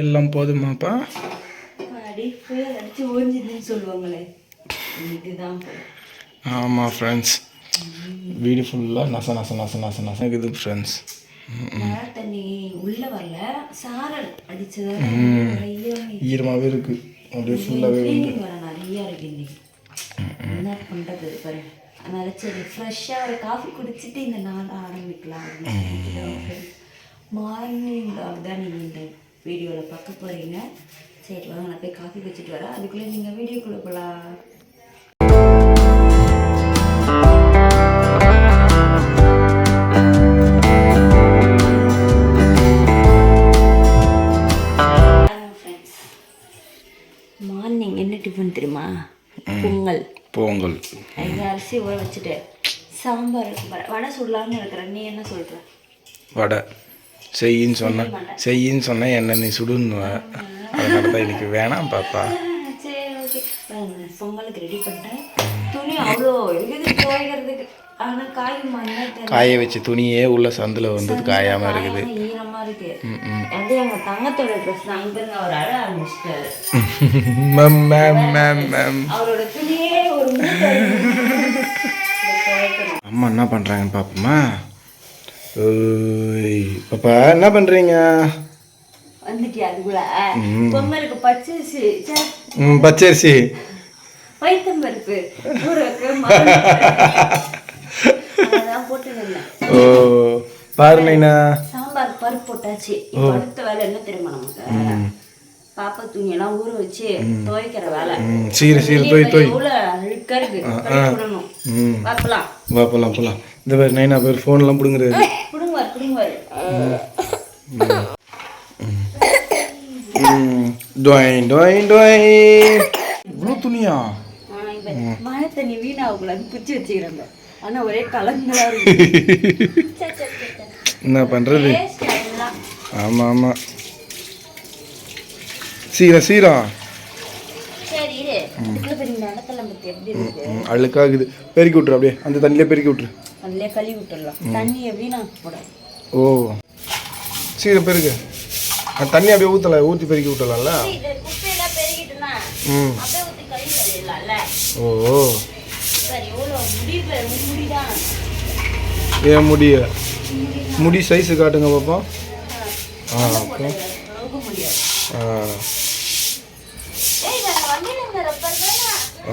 எல்லாம் போதுமாப்பா. ஆமாம் ஃப்ரெண்ட்ஸ் வீடு ஃபுல்லாக நச நச நச நச நச இருக்குது ஃப்ரெண்ட்ஸ் தண்ணி உள்ள வரல சாரல் அடிச்சதால நிறைய ஈரமாகவே இருக்குது அப்படியே ஃபுல்லாகவே நிறைய இருக்கு இன்னைக்கு. என்ன பண்றது பாரு. அதனால சரி ஃப்ரெஷ்ஷாக ஒரு காஃபி குடிச்சிட்டு இந்த நாள் ஆரம்பிக்கலாம் மார்னிங் தான் நீங்கள் வீடியோவில் பார்க்க போறீங்க. சரி வாங்க நான் போய் காஃபி குடிச்சிட்டு வரேன். அதுக்குள்ளே நீங்கள் வீடியோக்குள்ளே போகலாம் மார்னிங் என்ன டிஃபன் தெரியுமா? பொங்கல். பொங்கல். ஐந்து அரிசி ஊற வச்சுட்டு சாம்பார் வடை சுடலான்னு இருக்கிறேன். நீ என்ன சொல்ற? வடை. செய்யின்னு சொன்னேன் செய்யின்னு சொன்னேன் என்ன நீ சுடுன்னுவ. அதனால தான் இன்னைக்கு வேணாம் பாப்பா. சரி ஓகே பொங்கலுக்கு ரெடி பண்ணிட்டேன். துணி அவ்வளோ இருக்குது துவைக்கிறதுக்கு ஆனால் காய் வச்ச துணியே உள்ள சந்தில் வந்தது காயாமல் இருக்குது. இருக்கு. அது தங்கத்தோட ட்ரெஸ் தான். அவர் அழ ஆரம்பிச்சிட்டாரு. அவரோட துணியே ஒரு. அம்மா என்ன பண்ணுறாங்கன்னு பாப்போமா? ஓய் பாப்பா என்ன பண்ணுறீங்க வந்துட்டியா அதுக்குள்ள? பொங்கலுக்கு பச்சரிசி ச்சே, ம் பச்சரிசி. பைத்தம் பருப்பு. ஓ சாம்பார் பருப்பு போட்டாச்சு. அடுத்த வேலை என்ன தெரியுமா நமக்கு? பாப்பா துணி எல்லாம் ஊற வச்சு துவைக்கிற வேலை. சீர சீர தோய் எவ்வளோ அழுக்கா இருக்கு? கழுவி விடணும். ம். பார்க்கலாம் வா போலாம் இந்த பேர் நைனா பேர் ஃபோன்லாம் ம் டொயின் டொயின் டொயின் இவ்வளோ துணியா? மழை தண்ணி வீணாகக்கூடாது பிடிச்சி வச்சுக்கிறாங்க. ஆனா ஒரே கலங்களா. என்ன பண்ணுறது. ஆமாம் ஆமாம் சரி ம், அழுக்காகுது. பெருக்கி விட்ரு அப்படியே. அந்த தண்ணியிலே பெருக்கி விட்ரு அதுலயே கழுவி விட்டுடலாம் தண்ணியை வீணாக போட ஓ. சீரம் பெருகு. தண்ணி அப்படியே ஊற்றல ஊற்றி பெருக்கி விட்டலாம்ல ம். ஓ சரி ஏன் முடி முடி சைஸு காட்டுங்க பாப்போம் ஆ ஓகே ஆ.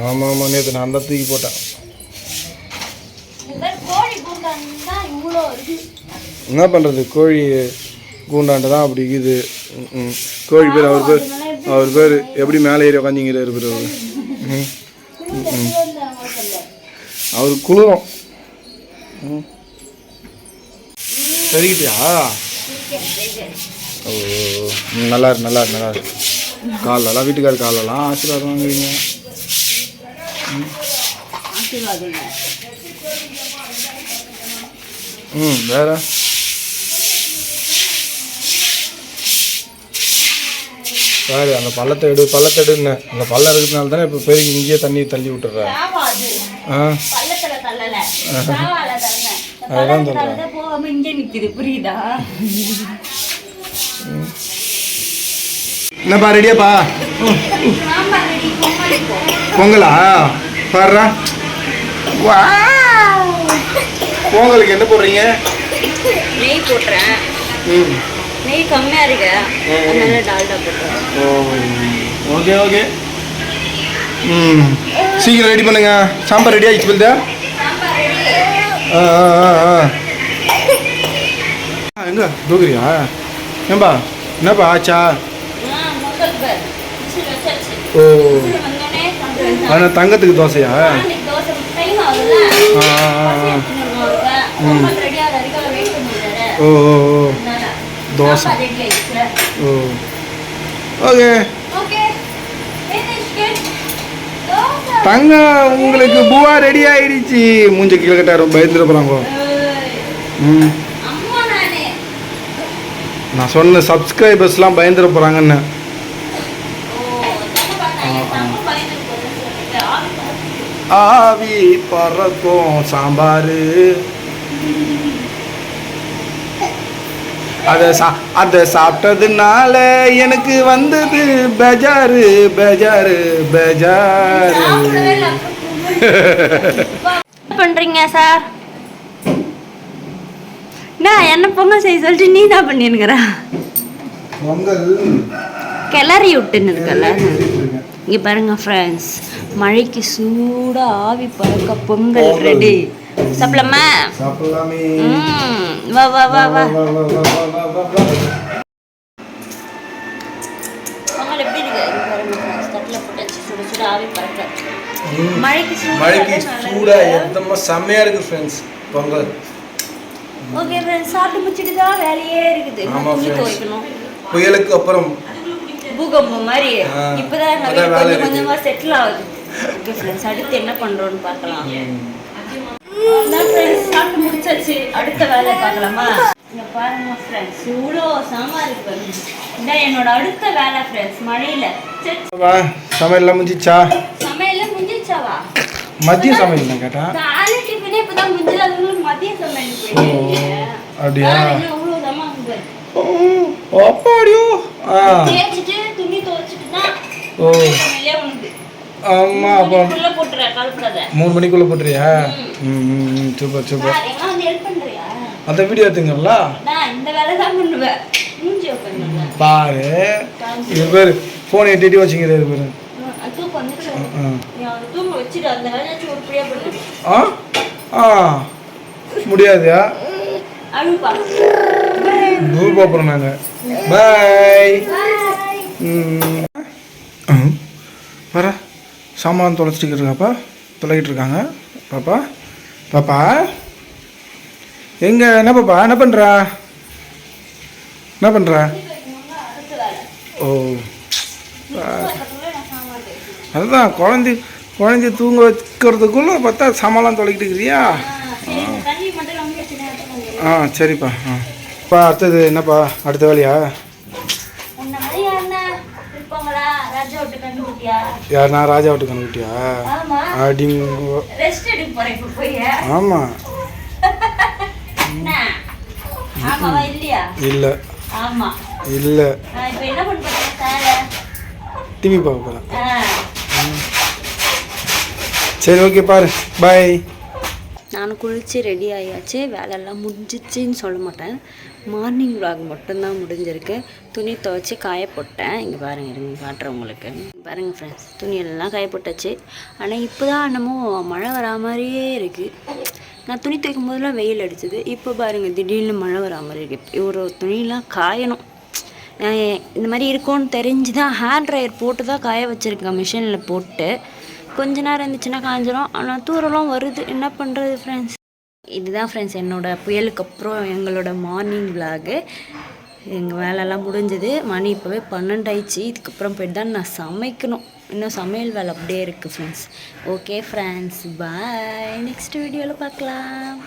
ஆமாம் ஆமாம் நேற்று நான் தான் தூக்கி போட்டேன் இந்த மாதிரி கோழி கூண்டான் தான் இவ்வளோ இருக்கு என்ன பண்ணுறது கோழி கூண்டாண்ட தான் அப்படி ம். கோழி பேர் அவர் பேர் அவர் பேர் எப்படி மேலே ஏறி உக்காந்திங்கிறாரு பேர் அவர் அவர் குளிரும். சரிக்கிட்டியா? ஓ. நல்லா இருக்கு நல்லா இருக்கு நல்லா இருக்கு காலெல்லாம் வீட்டுக்கார காலெல்லாம் ஆசீர்வாதம் வாங்குறீங்க ஆசீர்வாதம் ம் வேற? பாரு அந்த பள்ளத்தை எடு பள்ளத்தை எடுன்னு. அந்த பள்ளம் இருக்கிறதுனால தானே இப்போ பெருகி இங்கேயே தண்ணி தள்ளி விட்டுறேன் ஆ? நிக்குது. புரியுதா? என்னப்பா ரெடியாப்பா? பொங்கல் பாடுறா பொங்கலுக்கு என்ன போடுறீங்க? நெய் போட்டுறேன் ம். நெய் கம்மியா இருக்கு. அதனால டால்டா போட்டுறேன் ஓ ஓகே ஓகே. ம். சீக்கிரம் ரெடி பண்ணுங்க. சாம்பார் ரெடி சாம்பார் ரெடி ஆ ஆ ஆ எங்க? தூக்குறியா? ஏன்பா? என்னப்பா ஆச்சா? ஓ. ஆனால் தங்கத்துக்கு தோசையா? ஓ ஓ ஓ தோசை. ஓ ஓகே. தங்க உங்களுக்கு பூவா ரெடி ஆயிடுச்சு. மூஞ்ச கீழே கட்டாரு பயந்துட போறாங்க ம். நான் சொன்ன சப்ஸ்கிரைபர்ஸ்லாம் பயந்துட போகிறாங்கன்னு ஆவி பறக்கும் சாம்பார். அதை சா அதை சாப்பிட்டதுனால எனக்கு வந்தது பெஜாரு பெஜாரு பெஜாரு. பண்றீங்க சார்? நான் என்ன பொங்கல் செய்ய சொல்லிட்டு நீ தான் பண்ணிருக்கிற பொங்கல் கிளறி விட்டுன்னு இருக்கல இங்க பாருங்க ஃப்ரெண்ட்ஸ் மழைக்கு சூடா ஆவி பறக்க பொங்கல் ரெடி சாப்பிடலாமா? வா வா வா வா. பொங்கல் எப்படி இருக்கு? மழைக்கு சூடா. எத்தமா செம்மையா இருக்கு ஃப்ரெண்ட்ஸ் பொங்கல். ஓகே ஃப்ரெண்ட்ஸ் சாப்பிட்டு முடிச்சிட்டு தான் வேலையே இருக்குது. இன்னும் ஆமா துணி friends. துவைக்கணும். புயலுக்கு அப்புறம் பூகம்பம் மாதிரி. இப்பதான் வேலை கொஞ்சம். கொஞ்சமா செட்டில் ஆகுது. ஓகே ஃப்ரெண்ட்ஸ் அடுத்து என்ன பண்றோம்னு பார்க்கலாம். சாப்பிட்டு முடிச்சாச்சு. அடுத்த வேலையை பார்க்கலாமா? இங்க பாருங்க ஃப்ரெண்ட்ஸ் இவ்வளோ சாமான் இருக்கு. இதான் என்னோட அடுத்த வேலை ஃப்ரெண்ட்ஸ் மழையில. சமையல்லாம் முடிஞ்சிச்சா? சமையல்ல முடிஞ்சிச்சாவா? மதிய சமையல் நான் கேட்டேன் காலை டிஃபனே இப்பதான் முடிஞ்சது. அதுக்குள்ள மதிய சமையல் போயிட்டு அப்படியா? அவ்வளோ. அப்பாடியோ. ஆ தேய்ச்சிட்டு துணி துவைச்சிட்டு தான் ஓ. ஆமா அப்போ. மூணு மணிக்குள்ள போட்டுறியா? ம். சூப்பர் சூப்பர் அந்த வீடியோ எடுத்துங்களா பாரு. இது பேர் ஃபோன் எட்டி வச்சுங்கிறாரு பேரு. தூக்கம் வந்துச்சு ஆ ஆ. முடியாதுயா? தூர் போகிறோம் நாங்கள் பாய் ம். வர சாமான் தொலைச்சிட்டு இருக்காப்பா. தொலைக்கிட்டு இருக்காங்க. பாப்பா. பாப்பா. எங்கே? என்ன பாப்பா? என்ன பண்ணுறா என்ன பண்ணுறா ஓ. அதுதான் குழந்தை குழந்தைய தூங்க வைக்கிறதுக்குள்ளே பார்த்தா சாமான்லாம் தொலைக்கிட்டு இருக்கிறியா? ஆ, ஆ சரிப்பா. ஆ. இப்போ அடுத்தது என்னப்பா? அடுத்த வேலையா? யார் நான் ராஜா விட்டு கண்டுக்கிட்டியா ஆமா. அப்படிங்க ஆமாம் இல்லை. இல்லை. டிவி பார்க்க போகிறேன் சரி ஓகே பாரு. பாய் நான் குளித்து ரெடி ஆகியாச்சு வேலையெல்லாம் முடிஞ்சிச்சின்னு சொல்ல மாட்டேன். மார்னிங் விளாக் மட்டும்தான் முடிஞ்சிருக்கு. துணி துவைச்சி காய போட்டேன். இங்கே பாருங்கள் இருங்க காட்டுறேன் உங்களுக்கு. பாருங்கள் ஃப்ரெண்ட்ஸ் துணியெல்லாம் காய போட்டாச்சு. ஆனால் இப்போ தான் என்னமோ மழை வரா மாதிரியே இருக்குது நான் துணி துவைக்கும் போதெல்லாம் வெயில் அடிச்சது. இப்போ பாருங்கள் திடீர்னு மழை வரா மாதிரி இருக்குது ஒரு துணியெல்லாம் காயணும். இந்த மாதிரி இருக்கும்னு தெரிஞ்சு தான் ஹேர் ட்ரையர் போட்டு தான் காய வச்சுருக்கேன் மிஷினில் போட்டு. கொஞ்ச நேரம் இருந்துச்சுன்னா காஞ்சிரும். ஆனால் தூரம்லாம் வருது. என்ன பண்ணுறது ஃப்ரெண்ட்ஸ் இதுதான் ஃப்ரெண்ட்ஸ் என்னோட புயலுக்கு அப்புறம் எங்களோட மார்னிங் விலாகு எங்கள் வேலைலாம் முடிஞ்சது. மணி இப்போவே பன்னெண்டு ஆயிடுச்சு இதுக்கப்புறம் போயிட்டு தான் நான் சமைக்கணும். இன்னும் சமையல் வேலை அப்படியே இருக்குது friends okay friends bye next வீடியோவில் பார்க்கலாம்.